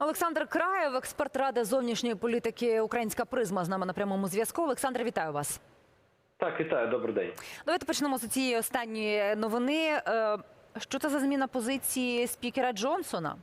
Олександр Краєв, експерт ради зовнішньої політики Українська призма з нами на прямому зв'язку. Олександр, вітаю вас. Так, вітаю, добрий день. Давайте почнемо з цієї останньої новини. Е, Що це за зміна позиції спікера Джонсона?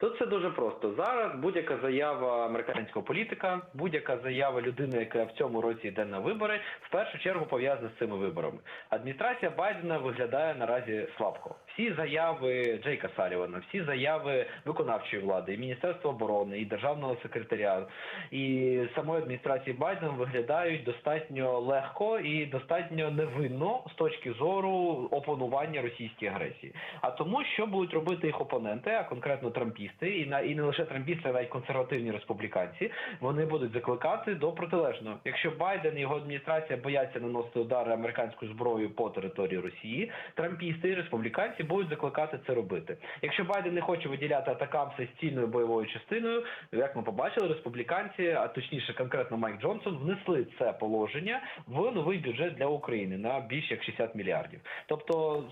Тут все дуже просто. Зараз будь-яка заява американського політика, будь-яка заява людини, яка в цьому році йде на вибори, в першу чергу пов'язана з цими виборами. Адміністрація Байдена виглядає наразі слабко. Всі заяви Джейка Салівана, всі заяви виконавчої влади, і Міністерства оборони, і державного секретаря, і самої адміністрації Байдена виглядають достатньо легко і достатньо невинно з точки зору опанування російській агресії. А тому, що будуть робити їх опоненти, а конкретно трампісти, і на і не лише трампісти, а навіть консервативні республіканці, вони будуть закликати до протилежного. Якщо Байден і його адміністрація бояться наносити удари американською зброєю по території Росії, трампісти і республіканці будуть закликати це робити. Якщо Байден не хоче виділяти атакамси з цільною бойовою частиною, як ми побачили, республіканці, а точніше конкретно Майк Джонсон, внесли це положення в новий бюджет для України на більш як 60 мільярдів. Тобто.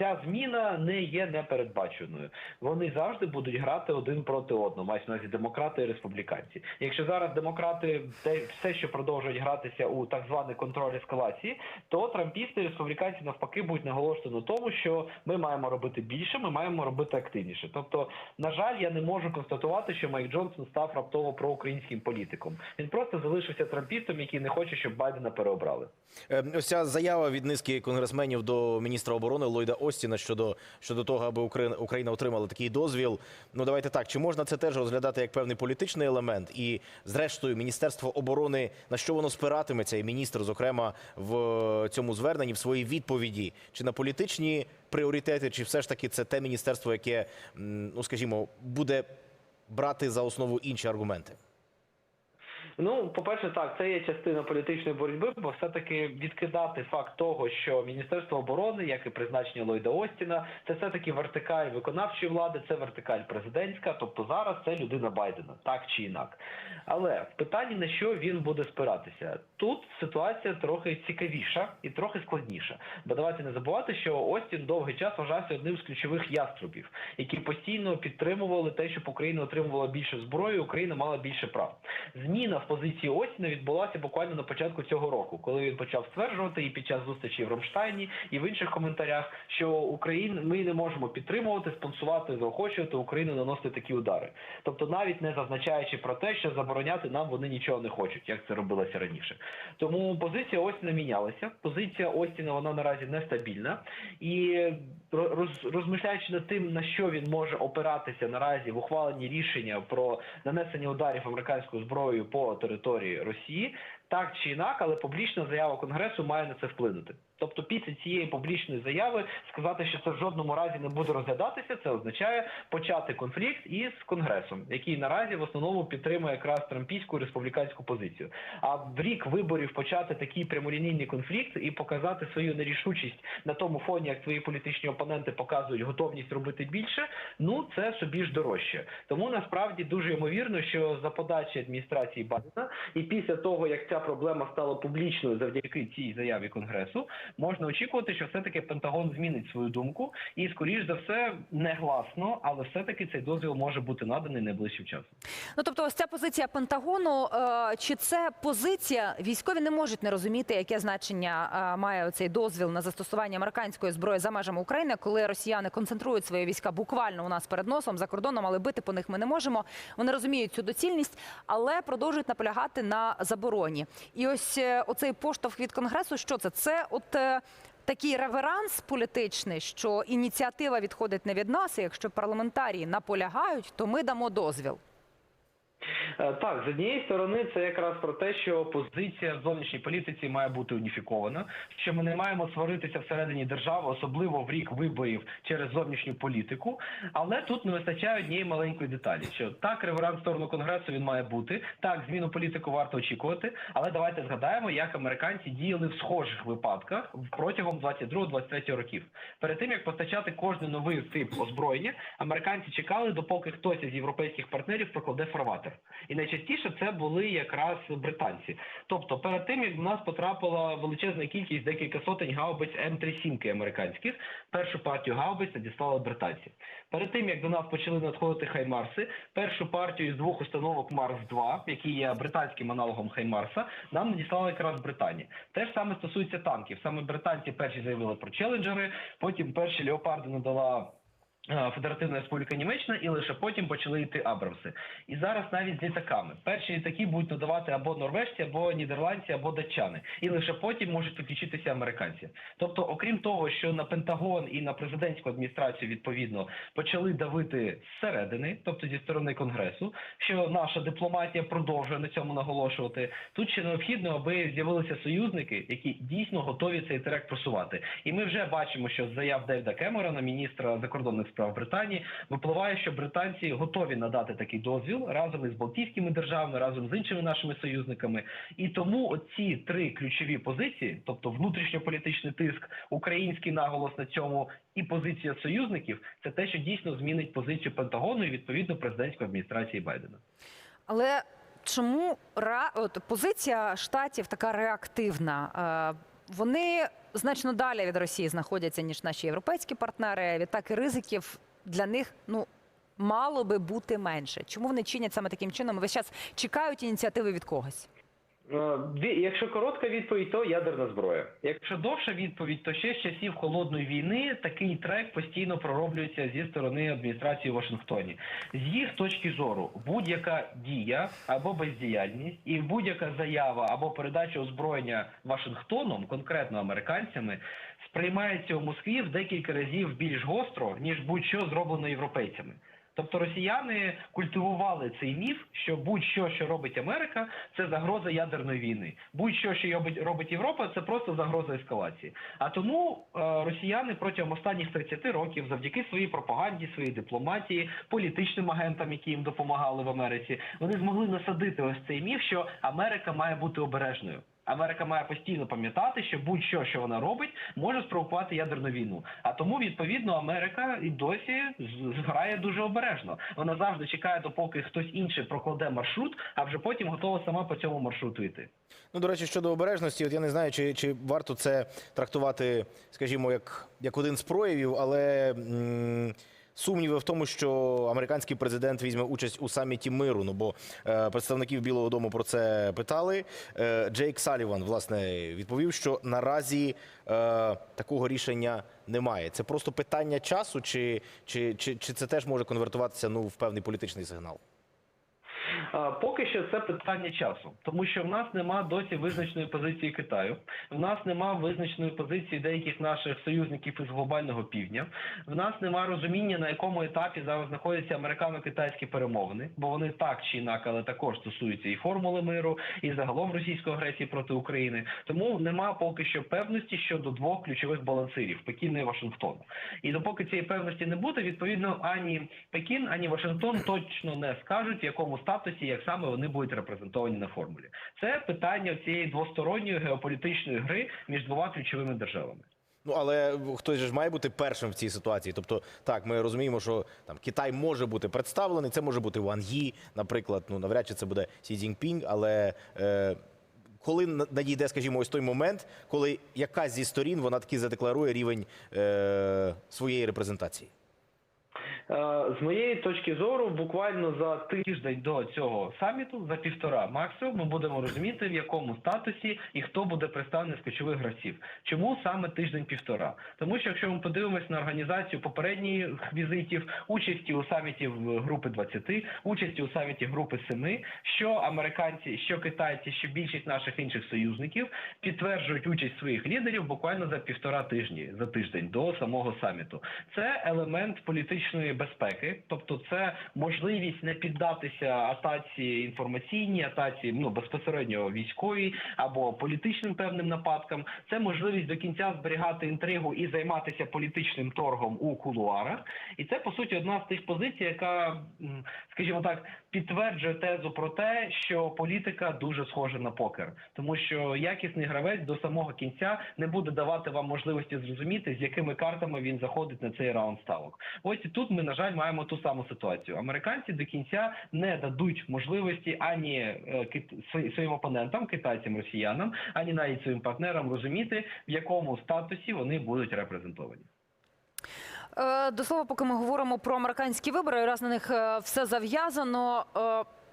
Ця зміна не є непередбаченою. Вони завжди будуть грати один проти одного. Мають на увазі демократи і республіканці. Якщо зараз демократи все, що продовжують гратися у так званий контроль ескалації, то трампісти і республіканці навпаки будуть наголошувати на тому, що ми маємо робити більше, ми маємо робити активніше. Тобто, на жаль, я не можу констатувати, що Майк Джонсон став раптово проукраїнським політиком. Він просто залишився трампістом, який не хоче, щоб Байдена переобрали. Е, Ось ця заява від низки конгресменів до міністра оборони Ллойда Остіна щодо щодо того, аби Україна Україна отримала такий дозвіл. Ну давайте так. Чи можна це теж розглядати як певний політичний елемент? І зрештою, міністерство оборони на що воно спиратиметься, і міністр, зокрема, в цьому зверненні в своїй відповіді, чи на політичні пріоритети, чи все ж таки це те міністерство, яке ну скажімо, буде брати за основу інші аргументи? Ну, по-перше, так, це є частина політичної боротьби, бо все-таки відкидати факт того, що Міністерство оборони, як і призначення Ллойда Остіна, це все-таки вертикаль виконавчої влади, це вертикаль президентська, тобто зараз це людина Байдена, так чи інак. Але в питанні на що він буде спиратися, тут ситуація трохи цікавіша і трохи складніша. Бо давайте не забувати, що Остін довгий час вважався одним з ключових яструбів, які постійно підтримували те, щоб Україна отримувала більше зброї, Україна мала більше прав. Зміна в позиції Остіна відбулася буквально на початку цього року, коли він почав стверджувати і під час зустрічі в Ромштайні, і в інших коментарях, що Україна ми не можемо підтримувати, спонсувати, заохочувати Україну наносити такі удари. Тобто, навіть не зазначаючи про те, що забороняти нам вони нічого не хочуть, як це робилося раніше. Тому позиція Остіна мінялася. Позиція Остіна вона наразі нестабільна і роз, розмишляючи над тим, на що він може опиратися наразі в ухваленні рішення про нанесення ударів американською зброєю по території Росії, так чи інак, але публічна заява Конгресу має на це вплинути. Тобто, після цієї публічної заяви сказати, що це в жодному разі не буде розглядатися, це означає почати конфлікт із конгресом, який наразі в основному підтримує якраз трампійську республіканську позицію. А в рік виборів почати такий прямолінійний конфлікт і показати свою нерішучість на тому фоні, як свої політичні опоненти показують готовність робити більше. Ну це собі ж дорожче. Тому насправді дуже ймовірно, що за подачі адміністрації Байдена і після того як ця проблема стала публічною завдяки цій заяві конгресу, можна очікувати, що все-таки Пентагон змінить свою думку, і скоріш за все негласно, але все-таки цей дозвіл може бути наданий найближчим часом. Ну тобто, ось ця позиція Пентагону, е, чи це позиція військові не можуть не розуміти, яке значення е, має цей дозвіл на застосування американської зброї за межами України, коли росіяни концентрують свої війська буквально у нас перед носом за кордоном, але бити по них ми не можемо. Вони розуміють цю доцільність, але продовжують наполягати на забороні. І ось е, оцей поштовх від конгресу, що це? Це от. е, Такий реверанс політичний, що ініціатива відходить не від нас. і Якщо парламентарії наполягають, то ми дамо дозвіл. Е, Так, з однієї сторони, це якраз про те, що позиція в зовнішній політиці має бути уніфікована, що ми не маємо сваритися всередині держави, особливо в рік виборів через зовнішню політику. Але тут не вистачає однієї маленької деталі: що так, реверанс в сторону конгресу він має бути. Так, зміну політику варто очікувати. Але давайте згадаємо, як американці діяли в схожих випадках протягом 22-23 років. Перед тим як постачати кожний новий тип озброєння, американці чекали, допоки хтось із європейських партнерів прокладе фарватер. І найчастіше це були якраз британці. Тобто, перед тим як до нас потрапила величезна кількість декілька сотень гаубиць М37 американських, першу партію гаубиць надіслали британці. Перед тим як до нас почали надходити хаймарси, першу партію з двох установок Марс 2 які є британським аналогом Хаймарса, нам надіслала якраз Британія. Те ж саме стосується танків. Саме британці перші заявили про челенджери, потім перші леопарди надала. Е, Федеративна Республіка Німеччина, і лише потім почали йти Абрамси. І зараз навіть з літаками. Перші літаки будуть надавати або норвежці, або нідерландці, або датчани. І лише потім можуть підключитися американці. Тобто, окрім того, що на Пентагон і на президентську адміністрацію відповідно почали давити зсередини, тобто зі сторони конгресу, що наша дипломатія продовжує на цьому наголошувати. Тут ще необхідно, аби з'явилися союзники, які дійсно готові цей трек просувати. І ми вже бачимо, що заяв Девіда Кемерона, міністра закордонних справ Британії, випливає, що британці готові надати такий дозвіл разом із Балтійськими державами, разом з іншими нашими союзниками. І тому оці три ключові позиції, тобто внутрішньополітичний тиск, український наголос на цьому і позиція союзників, це те, що дійсно змінить позицію Пентагону і відповідно президентської адміністрації Байдена. Але чому ра... Позиція штатів така реактивна? Вони значно далі від Росії знаходяться, ніж наші європейські партнери. Відтак і ризиків для них ну мало би бути менше. Чому вони чинять саме таким чином? Весь час чекають ініціативи від когось. Е, Якщо коротка відповідь, то ядерна зброя. Якщо довша відповідь, то ще з часів холодної війни такий трек постійно пророблюється зі сторони адміністрації Вашингтоні. З їх точки зору, будь-яка дія або бездіяльність, і будь-яка заява або передача озброєння Вашингтоном, конкретно американцями, сприймається у Москві в декілька разів більш гостро ніж будь-що зроблено європейцями. Тобто росіяни культивували цей міф, що будь-що, що робить Америка, це загроза ядерної війни. Будь-що, що робить, Європа, це просто загроза ескалації. А тому е, росіяни протягом останніх 30 років, завдяки своїй пропаганді, своїй дипломатії, політичним агентам, які їм допомагали в Америці, вони змогли насадити ось цей міф, що Америка має бути обережною. Америка має постійно пам'ятати, що будь-що, що вона робить, може спровокувати ядерну війну. А тому відповідно Америка і досі грає дуже обережно. Вона завжди чекає, допоки хтось інший прокладе маршрут, а вже потім готова сама по цьому маршруту йти. Ну, до речі, щодо обережності, от я не знаю, чи, чи варто це трактувати, скажімо, як, як один з проявів, але м, сумніви в тому, що американський президент візьме участь у саміті миру. Ну бо е, представників Білого Дому про це питали. Е, Джейк Саліван, власне, відповів, що наразі е, такого рішення немає. Це просто питання часу, чи, чи, чи, чи це теж може конвертуватися ну, в певний політичний сигнал? Поки що це питання часу, тому що в нас нема досі визначеної позиції Китаю, в нас нема визначеної позиції деяких наших союзників із глобального півдня. В нас нема розуміння на якому етапі зараз знаходяться американо-китайські перемовини, бо вони так чи інакше, але також стосуються і формули миру, і загалом російської агресії проти України. Тому нема поки що певності щодо двох ключових балансирів Пекіна і Вашингтона. І допоки цієї певності не буде, відповідно ані Пекін, ані Вашингтон точно не скажуть, в якому статусі, як саме вони будуть репрезентовані на формулі. Це питання цієї двосторонньої геополітичної гри між двома ключовими державами. Ну але хтось ж має бути першим в цій ситуації. Тобто, так, ми розуміємо, що там Китай може бути представлений. Це може бути Ван Ї, наприклад. Ну навряд чи це буде Сі Цзіньпінь, але. Е, коли на- надійде, скажімо, ось той момент, коли якась зі сторін вона таки задекларує рівень е, своєї репрезентації. Е, З моєї точки зору, буквально за тиждень до цього саміту, за півтора максимум, ми будемо розуміти, в якому статусі і хто буде представлений з ключових гравців. Чому саме тиждень-півтора? Тому що якщо ми подивимось на організацію попередніх візитів, участі у саміті групи 20, участі у саміті групи 7, що американці, що китайці, що більшість наших інших союзників підтверджують участь своїх лідерів буквально за півтора тижні, за тиждень до самого саміту. Це елемент політичної безпеки, тобто це можливість не піддатися атаці інформаційній, атаці ну безпосередньо військовій або політичним певним нападкам. Це можливість до кінця зберігати інтригу і займатися політичним торгом у кулуарах. І це по суті одна з тих позицій, яка, скажімо так, підтверджує тезу про те, що політика дуже схожа на покер, тому що якісний гравець до самого кінця не буде давати вам можливості зрозуміти, з якими картами він заходить на цей раунд ставок. Ось і тут ми на жаль, маємо ту саму ситуацію. Американці до кінця не дадуть можливості ані е, своїм опонентам, китайцям, росіянам, ані навіть своїм партнерам розуміти, в якому статусі вони будуть репрезентовані. Е, До слова, поки ми говоримо про американські вибори, раз на них е, все зав'язано.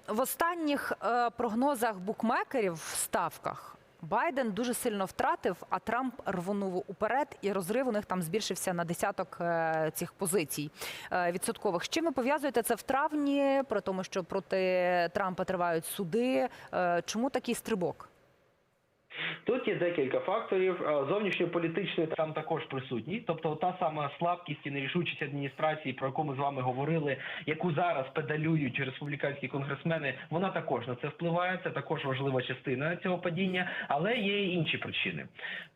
В останніх прогнозах букмекерів в ставках Байден дуже сильно втратив, а Трамп рвонув уперед, і розрив у них там збільшився на десяток е, цих позицій е, відсоткових. З чим ви пов'язуєте це в травні? Про тому, що проти Трампа тривають суди. Е, Чому такий стрибок? Тут є декілька факторів. Е, Зовнішньополітичний там також присутній. Тобто, та сама слабкість і нерішучість адміністрації, про яку ми з вами говорили, яку зараз педалюють республіканські конгресмени, вона також на це впливає. Це також важлива частина цього падіння, але є і інші причини.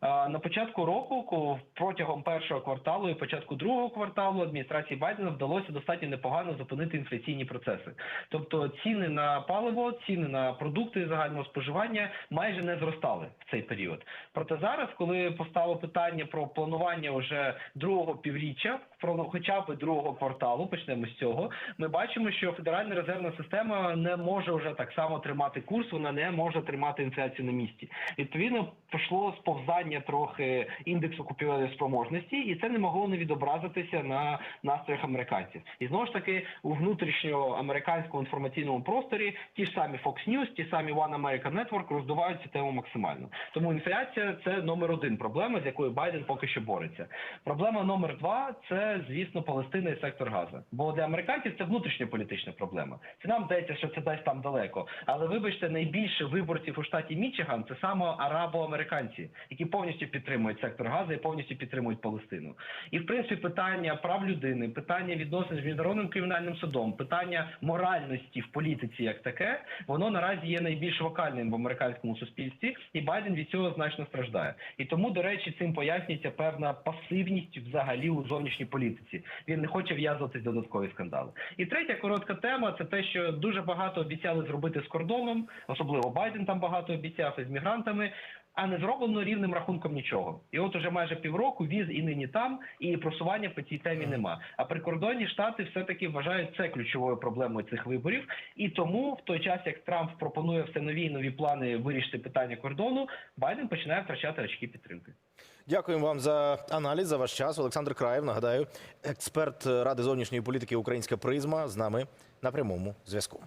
Е, На початку року, протягом першого кварталу і початку другого кварталу адміністрації Байдена вдалося достатньо непогано зупинити інфляційні процеси. Тобто ціни на паливо, ціни на продукти загального споживання майже не зростали в цей період. Проте зараз, коли постало питання про планування вже другого півріччя, про хоча б другого кварталу, почнемо з цього, ми бачимо, що Федеральна резервна система не може вже так само тримати курс, вона не може тримати інфляцію на місці. Відповідно, пішло сповзання трохи індексу купівельної спроможності, і це не могло не відобразитися на настроях американців. І знову ж таки у внутрішньоамериканському інформаційному просторі ті ж самі Fox News, ті самі One American Network роздувають цю тему максимально. Тому інфляція це номер один проблема, з якою Байден поки що бореться. Проблема номер два це звісно Палестина і сектор Газа. Бо для американців це внутрішньополітична проблема. Це нам здається, що це десь там далеко. Але вибачте, найбільше виборців у штаті Мічиган це саме арабо-американці, які повністю підтримують сектор Газа і повністю підтримують Палестину. І в принципі питання прав людини, питання відносин з міжнародним кримінальним судом, питання моральності в політиці як таке, воно наразі є найбільш вокальним в американському суспільстві, і Байден від цього значно страждає. І тому, до речі, цим пояснюється певна пасивність взагалі у зовнішній політиці. Він не хоче в'язуватись додаткові скандали. І третя коротка тема це те, що дуже багато обіцяли зробити з кордоном, особливо Байден там багато обіцяв із мігрантами. А не зроблено рівним рахунком нічого. І от уже майже півроку віз і нині там, і просування по цій темі нема. А прикордонні штати все-таки вважають це ключовою проблемою цих виборів. І тому, в той час як Трамп пропонує все нові і нові плани вирішити питання кордону, Байден починає втрачати очки підтримки. Дякуємо вам за аналіз, за ваш час. Олександр Краєв, нагадаю, експерт Ради зовнішньої політики Українська призма з нами на прямому зв'язку.